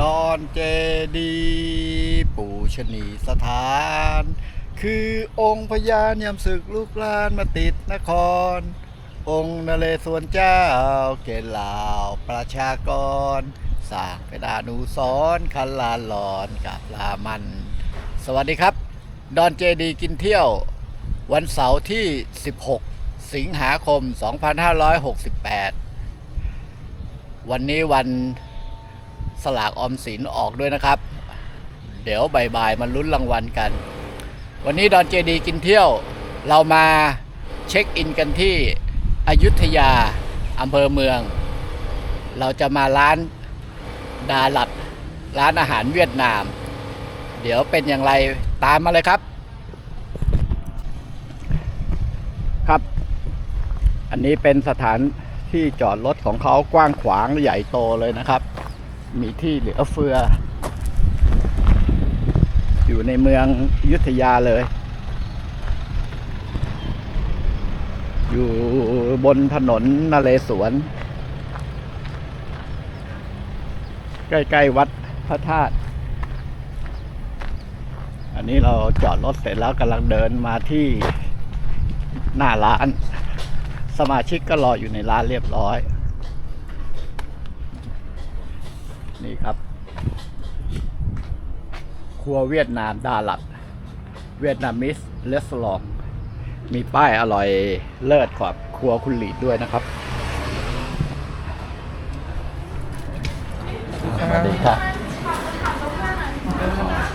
ดอนเจดีปู่ชนีสถาน คือองค์พญานยำศึกลูกลานมาติดนคร องค์นเรศวรเจ้าเกณฑ์ลาวประชากรสร้างเป็นอนุสรณ์คันลานหลอนกับลามัน สวัสดีครับ ดอนเจดีกินเที่ยว วันเสาร์ที่ 16 สิงหาคม 2568 วันนี้วัน สลากออมสินออกด้วยนะครับ เดี๋ยวบ่ายๆมาลุ้นรางวัลกัน วันนี้ดอนเจดีกินเที่ยวเรามาเช็คอินกันที่อยุธยาอำเภอเมือง เราจะมาร้านดาลัดร้านอาหารเวียดนาม เดี๋ยวเป็นอย่างไรตามมาเลยครับ ครับ อันนี้เป็นสถานที่จอดรถของเขากว้างขวางใหญ่โตเลยนะครับ มีที่เหลือเฟือ อยู่ในเมืองยุทธยาเลย อยู่บนถนนนเรศวรใกล้ ๆ วัดพระธาตุอันนี้เราจอดรถเสร็จแล้วกำลังเดินมาที่หน้าร้าน สมาชิกก็รออยู่ในร้านเรียบร้อย นี่ครับ ครัวเวียดนามดาลัด เวียดนามิสเลสลอง มีป้ายอร่อยเลิศขอบครัวคุณหลีดด้วยนะครับสวัสดีครับ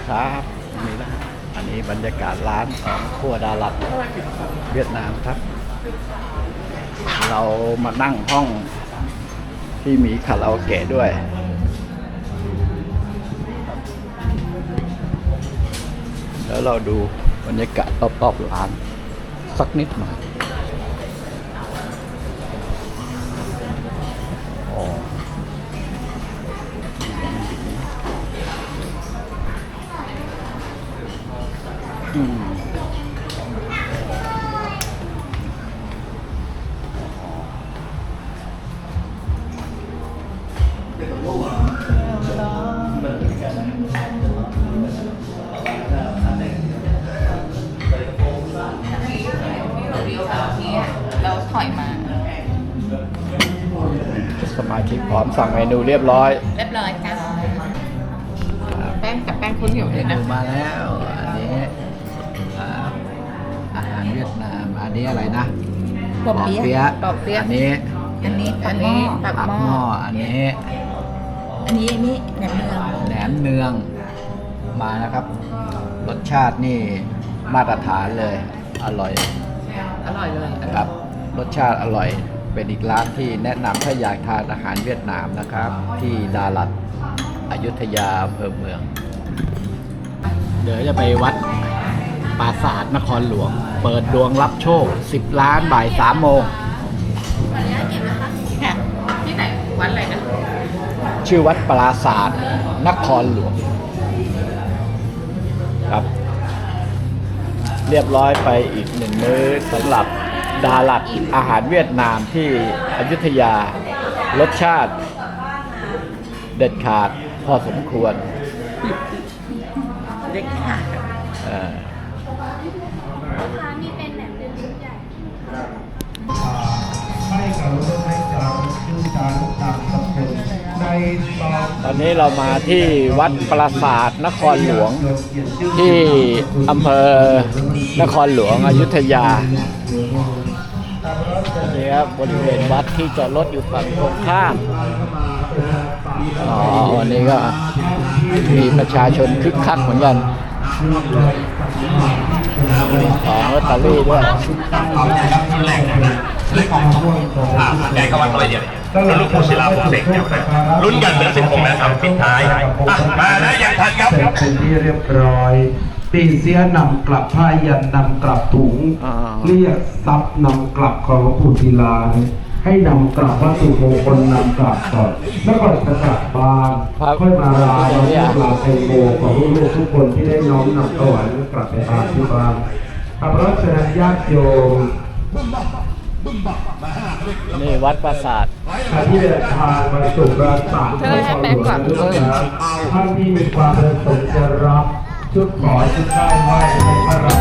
ครับนี่นะอันนี้บรรยากาศร้านของครัวดาลัดเวียดนามครับ เรามานั่งห้องที่มีคาราโอเกะด้วย แล้วเราดูบรรยากาศรอบๆร้านสักนิดหน่อย พร้อมสั่งเมนูเรียบร้อยเรียบร้อยจ้าแป้งกับแป้งข้าวเหนียวเมเลยนะนูมาแล้วอันนี้อ่าอาหารเวียดนามอันนี้อะไรนะปอบเปี๊ยะปอบเปี๊ยะอันนี้อันนี้อันนี้ปากปักหม้หอม้ออันนี้อันนี้อันนี้แหนมเนืองแหนมเนืองมานะครับ รสชาตินี่มาตรฐานเลยอร่อยอร่อยเลยนะครับรสชาติอร่อย เป็นอีกร้านที่แนะนำถ้าอยากทานอาหารเวียดนามนะครับ ที่ดาลัดอยุธยาอำเภอเมือง เดี๋ยวจะไปวัดปราสาทนครหลวง เปิดดวงรับโชค 10 ล้านบ่าย3โมงค่ะที่ไหนวัดอะไรนะ ชื่อวัดปราศาสตร์นครหลวง ครับ เรียบร้อยไปอีกหนึ่งมื้อสำหรับ ดาลัดอาหารเวียดนามที่อยุธยา รสชาติเด็ดขาดพอสมควรเล็กค่ะเอ่อร้านนี้เป็นแหนมเนืองชุดใหญ่ให้กับรถให้กับชื่อการตามสกุลในตอนตอนนี้เรามาที่วัดปราสาทนครหลวง ที่อำเภอนครหลวงอยุธยา นี่ครับบริเวณวัดที่จอดรถอยู่ฝั่งตรงข้าม อ๋อวันนี้ก็มีประชาชนคึกคักเหมือนกันของลอตเตอรี่ด้วยใหญ่เข้าวัดอะไรเนี่ยรุ่นลูกปู่ศิลาภูเสกเนี่ยนะรุ่นกันเหลือสิบหกนะครับปิดท้ายมาแล้วยังทันครับเป็นที่เรียบร้อย ปีเสียนำกลับผ้ายันนำกลับถุงอ่าเรียกทรัพย์นำกลับของหลวงปู่ศิลาให้นำกลับวัตถุมงคลนำกลับก่อนแล้วก่อนจะกลับบ้านครับค่อยมาลาเราเรียกลาเทโมของลูกๆทุกคนที่ได้น้อมนำถวายกลับไปทานที่บ้านครับเพราะฉะนั้นญาติโยมนี่วัดปราสาทท่านที่เดินทางมาสู่ปราสาทเธอให้แป๊บก่อนท่านที่มีความประสงค์จะรับ ชุดขอชุดได้ไหว้พระรา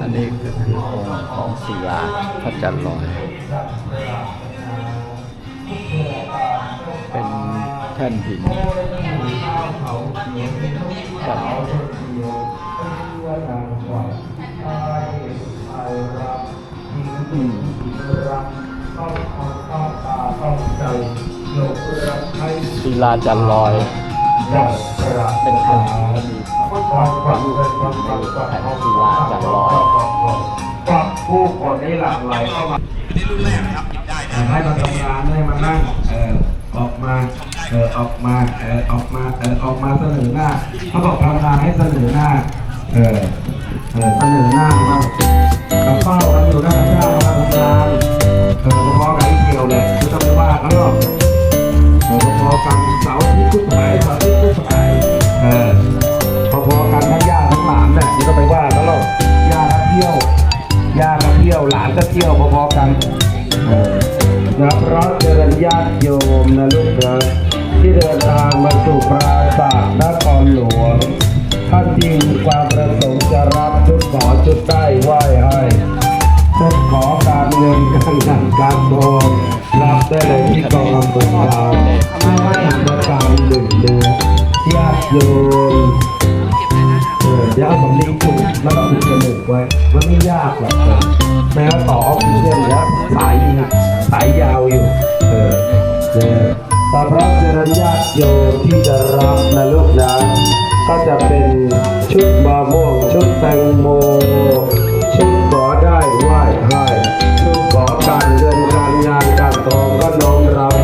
อันนี้ก็คือองค์ของศิลาพระจันทร์ลอย เป็นแท่นหินจันทร์อืมศิลาจันทร์ลอย เป็นแผ่นหินมี ความรูปแผ่นศิลาจันทร์ลอยก็ผู้คนได้หลั่งไหลเข้ามานี่รุ่นแรกครับหยิบได้ให้มาทำงานให้มานั่งเออออกมาเออออกมาเออออกมาเออออกมาเสนอหน้าเขาบอกทำงานให้เสนอหน้าเออเออเสนอหน้ามาเราเฝ้ากันอยู่หน้าเจ้ามาทำงานเออพอๆกันเกี่ยวเลยไม่ต้องไปว่าเขาหรอกเออพอๆกันเสาร์ที่ทุกไปเสาร์ที่ทุกไปเออ พราะเจริญญาติโยมนะลูกเนะที่เดินทางมาสู่ปราสาทนครหลวงท่านที่มีความประสงค์จะรับชุดขอชุดได้ไหว้ให้ชุดขอการเงินการงานการทองรับได้เลยที่กองอำนวยการไม่ว่าจะการหนึ่งเดือนญาติโยมเดี๋ยวเอาสำลีจุกแล้วก็ปิดจมูก ไว้มันไม่ยากหรอกแม้ว่าต่อออกซิเจนแล้วสายยิงสายยาวอยู่ เออเนี่ยต่พระเจริญญาติโยมที่จะรับนะลูกนะก็จะเป็นชุดมะม่วงชุดแตงโม ชุดขอได้ไหว้ให้ชุดขอการเงินการงานการทองก็น้อมรับ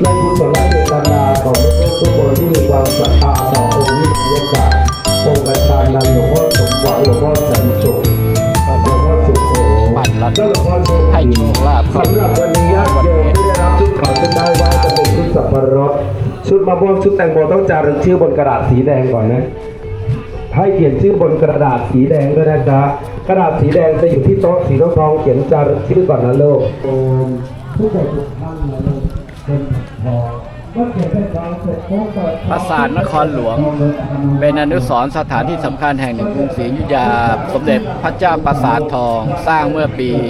ในกุศลเจตนาของทุกทุกคนที่มีความศรัทธา มะม่วงชุดแตงโมต้องจารึกชื่อบนกระดาษสีแดงก่อนนะให้เขียนชื่อบนกระดาษสีแดงด้วยนะจ๊ะกระดาษสีแดงจะอยู่ที่โต๊ะสีทองทองเขียนจารึกชื่อก่อนนะลูกโอมทุกใดทุกท่านนะลูกเป็นพอเมื่อเขียนได้แล้วเสร็จก็เปิดปราสาทนครหลวง เป็นอนุสรณ์สถานที่สำคัญแห่งหนึ่งกรุงศรีอยุธยา สมเด็จพระเจ้าปราสาททองสร้างเมื่อปี 2174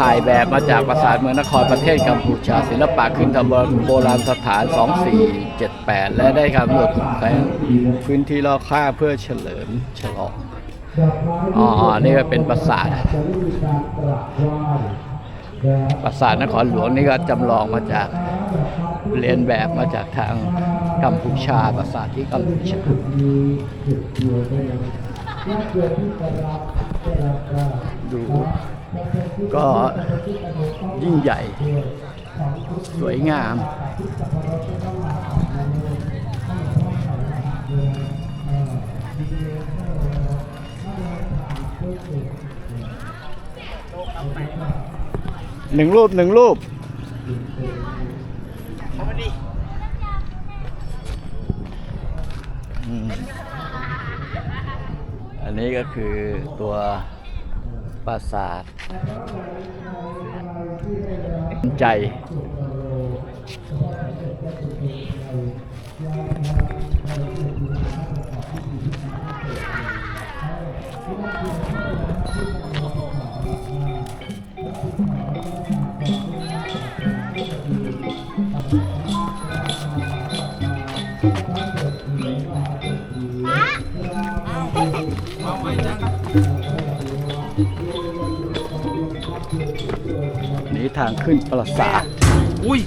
ถ่ายแบบมาจากปราสาทเมืองนครประเทศกัมพูชา ศิลปะขึ้นทำโบราณสถาน 2478 และได้กำหนดแผนพื้นที่รอบค่าเพื่อเฉลิมฉลองอ๋อ นี่ก็เป็นปราสาทปราสาทนครหลวงนี่ก็จำลองมาจากเรียนแบบมาจากทางกัมพูชาปราสาทที่กัมพูชาดู ก็ยิ่งใหญ่ สวยงามหนึ่งรูปหนึ่งรูปอันนี้ก็คือตัว ปราสาทใจนี้ ทางขึ้นปราสาทอุ้ย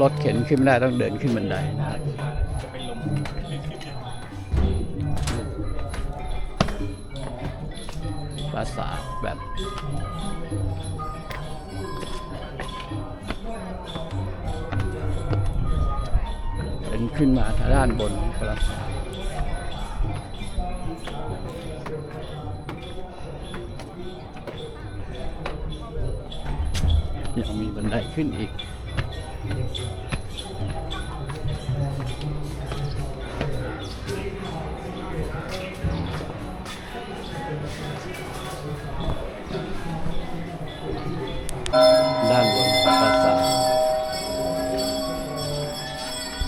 รถเข็นขึ้นไม่ได้ต้องเดินขึ้นบันไดนะปราสาทแบบเป็นขึ้นมาทางด้านบนของปราสาท ยังมีบันไดขึ้นอีก ด้านบนปราสา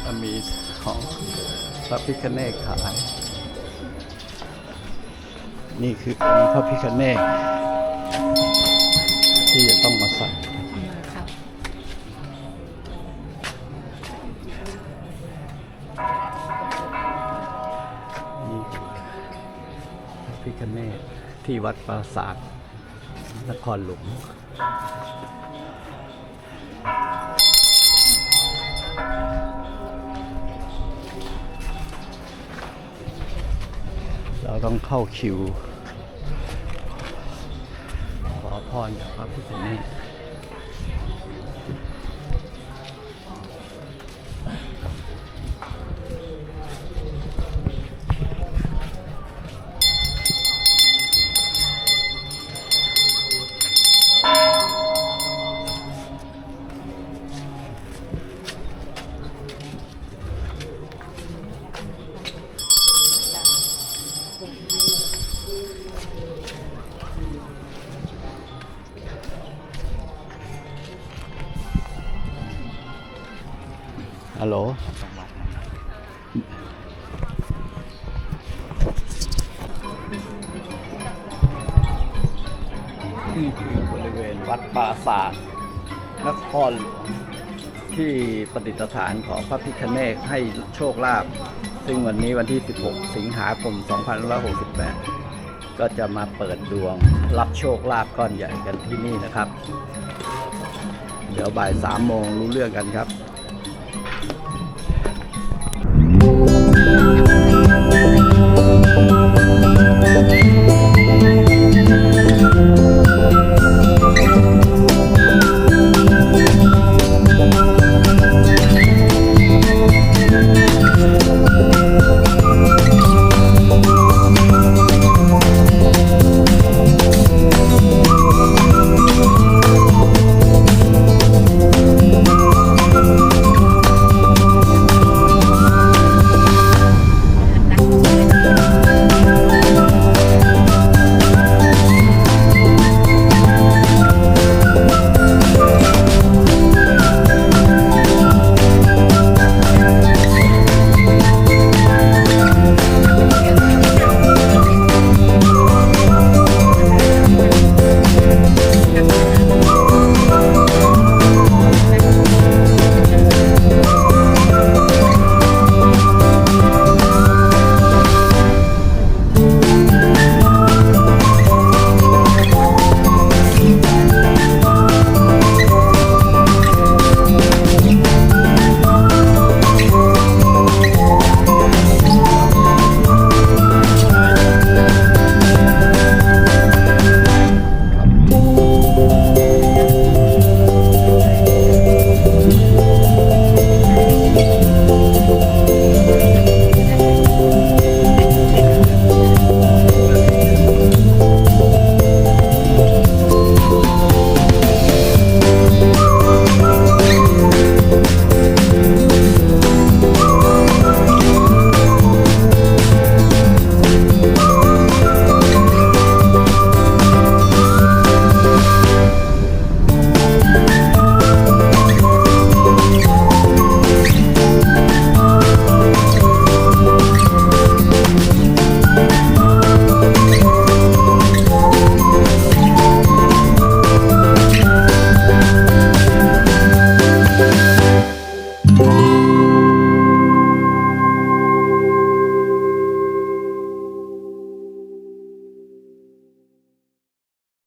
ทมีของพระพิคเนศขาย นี่คือองค์พระพิคเนศที่จะต้องมาใส่นี่พระพิคเนศที่วัดปราสาทนครหลวงเราต้องเข้าคิว พรจากพระพุทธเจ้า ฮัลโหลนี่คือบริเวณวัดปราสาทนครที่ประดิษฐานของพระพิคเนศให้โชคลาภซึ่งวันนี้วันที่ 16 สิงหาคม 2568 ก็จะมาเปิดดวงรับโชคลาภก้อนใหญ่กันที่นี่นะครับ เดี๋ยวบ่าย 3 โมงรู้เรื่องกันครับ Thank you.